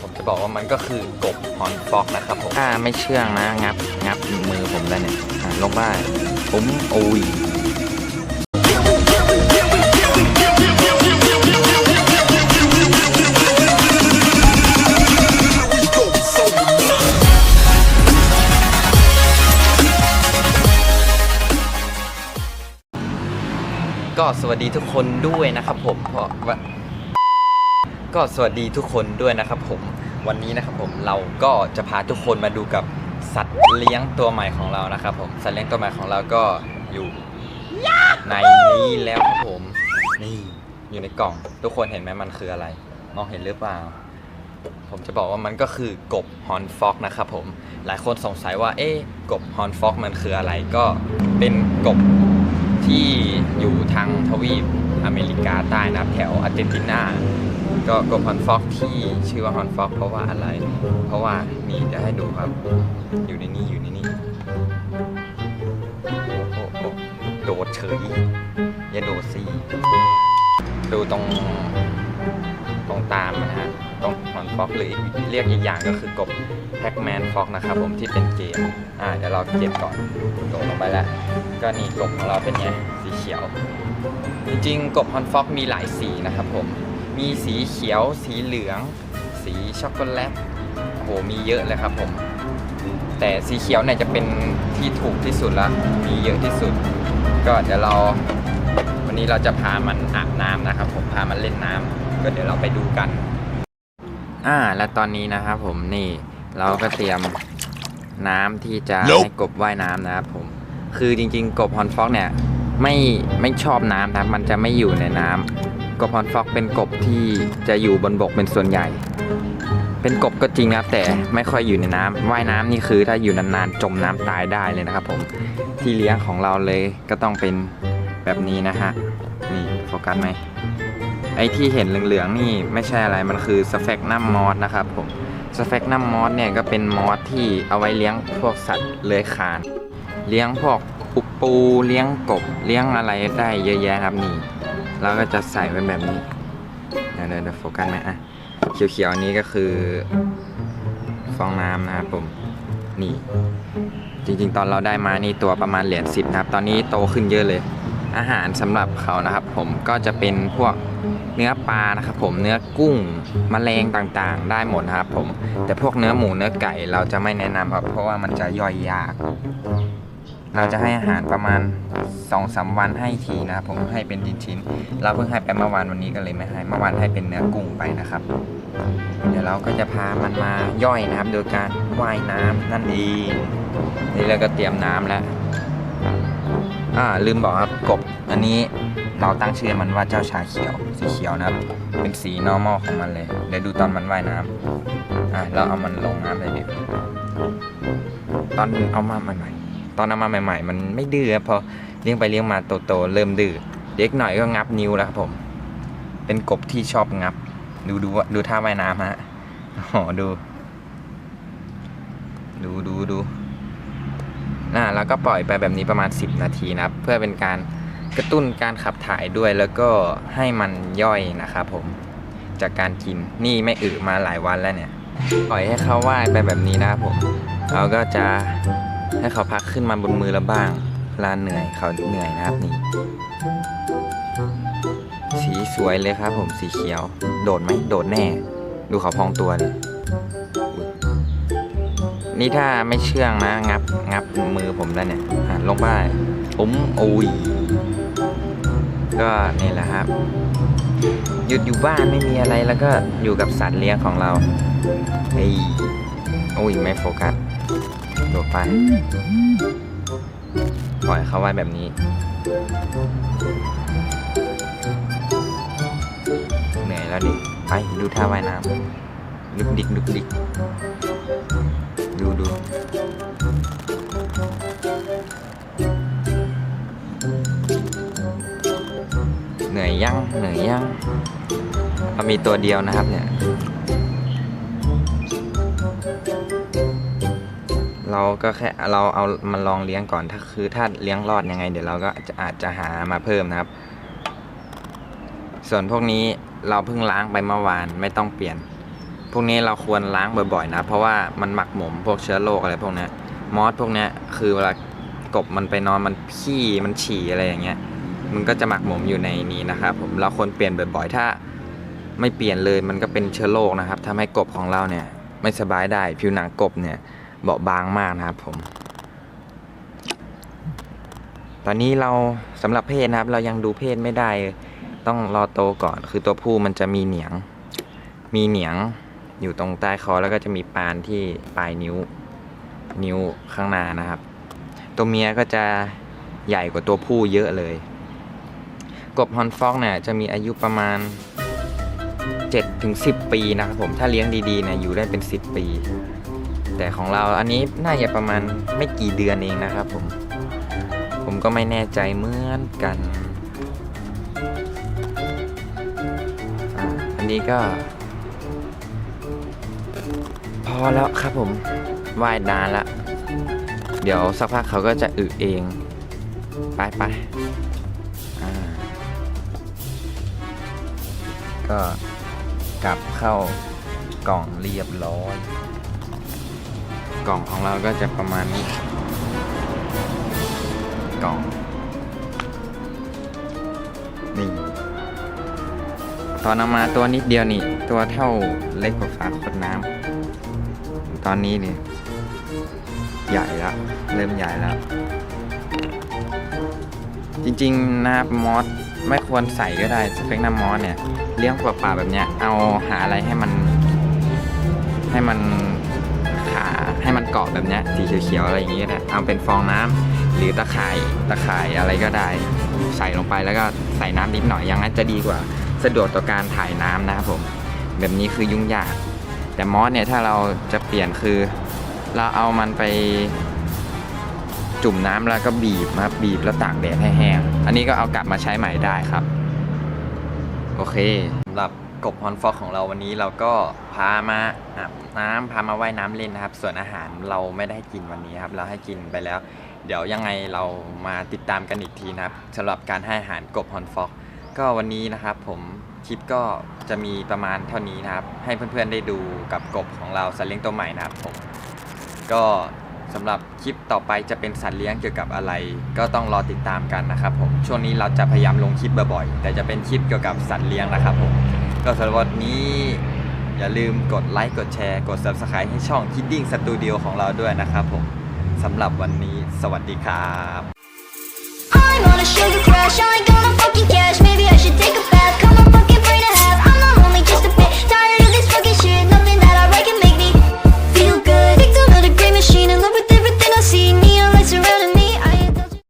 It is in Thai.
ผมจะบอกว่ามันก็คือกบฮอนฟอกนะครับผมถ้าไม่เชื่องนะ งับ งับมือผมได้เนี่ยอะลงไปผมโอ้ยก็สวัสดีทุกคนด้วยนะครับผมเพราะว่า ก็สวัสดีทุกคนด้วยนะครับผมวันนี้นะครับผมเราก็จะพาทุกคนมาดูกับสัตว์เลี้ยงตัวใหม่ของเรานะครับผมสัตว์เลี้ยงตัวใหม่ของเราก็อยู่ในนี้แล้วครับผมนี่อยู่ในกล่อง ทุกคนเห็นไหมมันคืออะไร มองเห็นหรือเปล่า ผมจะบอกว่ามันก็คือกบฮอนฟอกนะครับผมหลายคนสงสัยว่าเอ๊ะกบฮอนฟอกมันคืออะไรก็เป็นกบ ที่อยู่ทางทวีปอเมริกาใต้นะครับแถวอาร์เจนตินาก็กบฮอนฟอกที่ชื่อว่าฮอนฟอกเพราะว่าอะไร เพราะว่านี่จะให้ดูครับ อยู่ในนี่อยู่ในนี่โอ้โหโดดเฉยอย่าโดดสิดูตรง งตามนะฮะตรงฮอนฟอกหรือเรียกอีกอย่างก็คือกบแพ็กแมนฟอกนะครับผมที่เป็นเกมอ่าเดี๋ยวเราเก็บก่อนโดดลงไปแล้ว ก็นี่กบของเราเป็นไงสีเขียว จริงๆ กบฮอนฟอกมีหลายสีนะครับผมมีสีเขียว สีเหลือง สีช็อกโกแลตโอ้โหมีเยอะเลยครับผม แต่สีเขียวเนี่ยจะเป็นที่ถูกที่สุดละมีเยอะที่สุด ก็เดี๋ยวเราวันนี้เราจะพามันอาบน้ำนะครับผมพามันเล่นน้ำ ก็เดี๋ยวเราไปดูกัน อ่า และตอนนี้นะครับผมนี่เราก็เตรียมน้ำที่จะ Nope ให้กบว่ายน้ำนะครับผม คือจริง ๆ กบฮอนฟอกเนี่ยไม่ไม่ชอบน้ำนะมันจะไม่อยู่ในน้ำกบฮอนฟอกเป็นกบที่จะอยู่บนบกเป็นส่วนใหญ่ เป็นกบก็จริงนะครับแต่ไม่ค่อยอยู่ในน้ำว่ายน้ำนี่คือถ้าอยู่นานๆจมน้ำตายได้เลยนะครับผมที่เลี้ยงของเราเลยก็ต้องเป็นแบบนี้นะฮะนี่โฟกัสไหม ไอที่เห็นเหลืองๆนี่ไม่ใช่อะไรมันคือสเฟกนัมมอสนะครับผมสเฟกนัมมอสเนี่ยก็เป็นมอสที่เอาไว้เลี้ยงพวกสัตว์เลื้อยคลาน เลี้ยงพวกปูปูเลี้ยงกบเลี้ยงอะไรได้เยอะแยะครับนี่เราก็จะใส่ไว้แบบนี้เดี๋ยวเดี๋ยวโฟกัสไหมอะเขียวๆนี้ก็คือฟองน้ำนะครับผมนี่ จริงๆ ตอนเราได้มานี่ตัวประมาณเหรียญสิบนะครับ ตอนนี้โตขึ้นเยอะเลย อาหารสำหรับเขานะครับ ผมก็จะเป็นพวก เนื้อปลานะครับผมเนื้อกุ้งมแมลงต่างๆ ได้หมดนะครับผมแต่พวกเนื้อหมูเนื้อไก่เราจะไม่แนะนำครับ เพราะว่ามันจะย่อยยาก เราจะให้อาหารประมาณ2อสาวันให้ทีนะครับผมให้เป็นชิ้นๆเราเพิ่งให้ไปเมื่อวานวันนี้ก็เลยไม่ให้เมื่อวานให้เป็นเนื้อกุ้งไปนะครับ เดี๋ยวเราก็จะพามันมาย่อยนะครับ โดยการว่ายน้ำนั่นเองนี่เราก็เตรียมน้ำแล้วอ่าลืมบอกครับกบอันนี้ เราตั้งชื่อมันว่าเจ้าชาเขียว สีเขียวนะครับ เป็นสี normal ของมันเลย เดี๋ยวดูตอนมันว่ายน้ำอะเราเอามันลงน้ำเลยดิตอนเอามาใหม่ๆตอนเอามาใหม่ ๆ มันไม่ดื้อพอเลี้ยงไปเลี้ยงมาโตๆเริ่มดื้อเด็กหน่อยก็งับนิ้วแล้วครับผม เป็นกบที่ชอบงับ ดูดูดูท่าว่ายน้ำฮะอ้โหดู ดูดูดูน่าแล้วก็ปล่อยไปแบบนี้ประมาณ 10 นาทีนะครับ เพื่อเป็นการ กระตุ้นการขับถ่ายด้วยแล้วก็ให้มันย่อยนะครับผมจากการกินนี่ไม่อึมาหลายวันแล้วเนี่ยปล่อยให้เขาว่ายไปแบบนี้นะครับผมเราก็จะให้เขาพักขึ้นมาบนมือเราบ้างลาเหนื่อยเขาเหนื่อยนะครับนี่ สีสวยเลยครับผมสีเขียว โดดไหมโดดแน่ ดูเขาพองตัวเลยนี่ถ้าไม่เชื่องนะ งับงับมือผมได้วเนี่ยลงไป ผมอุ้ยก็นี่แหละครับ หยุดอยู่บ้านไม่มีอะไรแล้วก็อยู่กับสัตว์เลี้ยงของเราเฮ้ยอุ้ยไม่โฟกัสโดดไปปล่อยเขาไว้แบบนี้เหนื่อยแล้วดิไปดูท่าว่ายน้ำดุกดิกดุกดิกดูดู นื่อยยังเหนื่อยยังเรามีตัวเดียวนะครับเนี่ย เราก็แค่เราเอามันลองเลี้ยงก่อนถ้าคือถ้าเลี้ยงรอดยังไง เดี๋ยวเราก็จะอาจจะหามาเพิ่มนะครับ ส่วนพวกนี้เราเพิ่งล้างไปเมื่อวานไม่ต้องเปลี่ยน พวกนี้เราควรล้างบ่อยๆนะ เพราะว่ามันหมักหมมพวกเชื้อโรคอะไรพวกนี้มอสพวกนี้คือเวลากบมันไปนอนมันขี้มันฉี่อะไรอย่างเงี้ย มันก็จะหมักหมมอยู่ในนี้นะครับผมเราควรเปลี่ยนบ่อยๆ ถ้าไม่เปลี่ยนเลยมันก็เป็นเชื้อโรคนะครับทำให้กบของเราเนี่ยไม่สบายได้ผิวหนังกบเนี่ยเบาบางมากนะครับผม ตอนนี้เราสำหรับเพศนะครับ เรายังดูเพศไม่ได้ ต้องรอโตก่อน คือตัวผู้มันจะมีเหนียง มีเหนียงอยู่ตรงใต้คอแล้วก็จะมีปานที่ปลายนิ้ว นิ้วข้างหน้านะครับ ตัวเมียก็จะใหญ่กว่าตัวผู้เยอะเลย กบฮอนฟอกเนี่ยจะมีอายุประมาณ7ถึง10 ปีนะครับผมถ้าเลี้ยงดีๆเนี่ยอยู่ได้เป็น 10 ปี แต่ของเราอันนี้น่าจะประมาณไม่กี่เดือนเองนะครับผม ผมก็ไม่แน่ใจเหมือนกันอันนี้ก็ พอแล้วครับผมว่ายนานละเดี๋ยวสักพักเขาก็จะอึเอง ไปไป ก็กลับเข้ากล่องเรียบร้อย กล่องของเราก็จะประมาณนี้ กล่อง นี่ ตอนเอามาตัวนิดเดียวนี่ ตัวเท่าเล็กกว่าฝาขวดน้ำ ตอนนี้นี่ใหญ่แล้ว เริ่มใหญ่แล้ว จริงๆนะครับมอส ไม่ควรใส่ก็ได้สเปกน้ำมอสเนี่ยเลี้ยงเปล่าๆแบบเนี้ยเอาหาอะไรให้มัน ให้มันขาให้มันเกาะแบบเนี้ยสีเขียวๆอะไรอย่างเงี้ก็ได้เอาเป็นฟองน้ำหรือตะข่ายตะข่ายอะไรก็ได้ ใส่ลงไปแล้วก็ใส่น้ำนิดหน่อยอยังนั้นจะดีกว่า สะดวกต่อการถ่ายน้ำนะครับผม แบบนี้คือยุ่งยาก แต่มอสเนี่ยถ้าเราจะเปลี่ยนคือ เราเอามันไป จุ่มน้ำแล้วก็บีบนะครับบีบแล้วตากแดดให้แห้ง อันนี้ก็เอากลับมาใช้ใหม่ได้ครับ โอเคสำหรับกบฮอนฟอกของเราวันนี้เราก็พามาอาบน้ำพามาว่ายน้ำเล่นนะครับ ส่วนอาหารเราไม่ได้กินวันนี้ครับ เราให้กินไปแล้ว เดี๋ยวยังไงเรามาติดตามกันอีกทีนะครับสำหรับการให้อาหารกบฮอนฟอกก็วันนี้นะครับผมคลิปก็จะมีประมาณเท่านี้นะครับ ให้เพื่อนๆได้ดูกับกบของเราสัตว์เลี้ยงตัวใหม่นะครับผมก็ สำหรับคลิปต่อไปจะเป็นสัตว์เลี้ยงเกี่ยวกับอะไร ก็ต้องรอติดตามกันนะครับผมช่วงนี้เราจะพยายามลงคลิปบ่อยๆ แต่จะเป็นคลิปเกี่ยวกับสัตว์เลี้ยงนะครับผมก็สำหรับวันนี้อย่าลืมกดไลค์กดแชร์กด subscribe ให้ช่อง Kidding Studio ของเราด้วยนะครับผมสำหรับวันนี้สวัสดีครับ